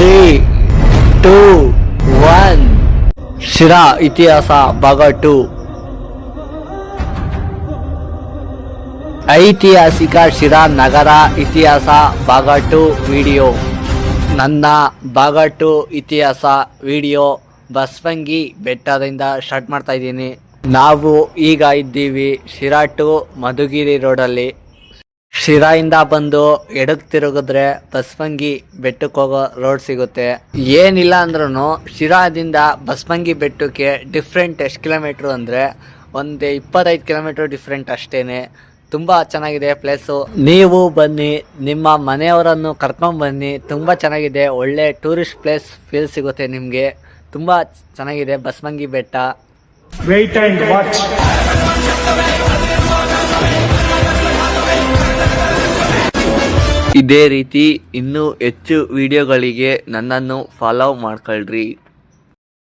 Three two one Sira ಇತಿಹಾಸ ಭಾಗ to ಐತಿಹಾಸಿಕ ಶಿರಾ ನಗರ ಇತಿಹಾಸ ಭಾಗ ಟು ವಿಡಿಯೋ ನನ್ನ ಭಾಗ ಟು ಇತಿಹಾಸ ವಿಡಿಯೋ ಬಸವಂಗಿ ಬೆಟ್ಟದಿಂದ ಸ್ಟಾರ್ಟ್ ಮಾಡ್ತಾ ಇದ್ದೀನಿ. ನಾವು ಈಗ ಇದ್ದೀವಿ ಶಿರಾ ಟು ಮಧುಗಿರಿ ರೋಡಲ್ಲಿ ಶಿರಾಯಿಂದ ಬಂದು ಎಡಕ್ ತಿರುಗಿದ್ರೆ ಬಸವಂಗಿ ಬೆಟ್ಟಕ್ಕೆ ಹೋಗೋ ರೋಡ್ ಸಿಗುತ್ತೆ. ಏನಿಲ್ಲ ಅಂದ್ರೂ ಶಿರಾದಿಂದ ಬಸವಂಗಿ ಬೆಟ್ಟಕ್ಕೆ ಡಿಫ್ರೆಂಟ್ ಎಷ್ಟು ಕಿಲೋಮೀಟ್ರ್ ಅಂದರೆ ಒಂದು ಇಪ್ಪತ್ತೈದು ಕಿಲೋಮೀಟ್ರ್ ಡಿಫ್ರೆಂಟ್ ಅಷ್ಟೇ ತುಂಬ ಚೆನ್ನಾಗಿದೆ ಪ್ಲೇಸು ನೀವು ಬನ್ನಿ, ನಿಮ್ಮ ಮನೆಯವರನ್ನು ಕರ್ಕೊಂಡು ಬನ್ನಿ. ತುಂಬ ಚೆನ್ನಾಗಿದೆ, ಒಳ್ಳೆ ಟೂರಿಸ್ಟ್ ಪ್ಲೇಸ್ ಫೀಲ್ ಸಿಗುತ್ತೆ ನಿಮಗೆ. ತುಂಬ ಚೆನ್ನಾಗಿದೆ ಬಸವಂಗಿ ಬೆಟ್ಟ. ಇದೇ ರೀತಿ ಇನ್ನೂ ಹೆಚ್ಚು ವಿಡಿಯೋಗಳಿಗೆ ನನ್ನನ್ನು ಫಾಲೋ ಮಾಡ್ಕೊಳ್ರಿ.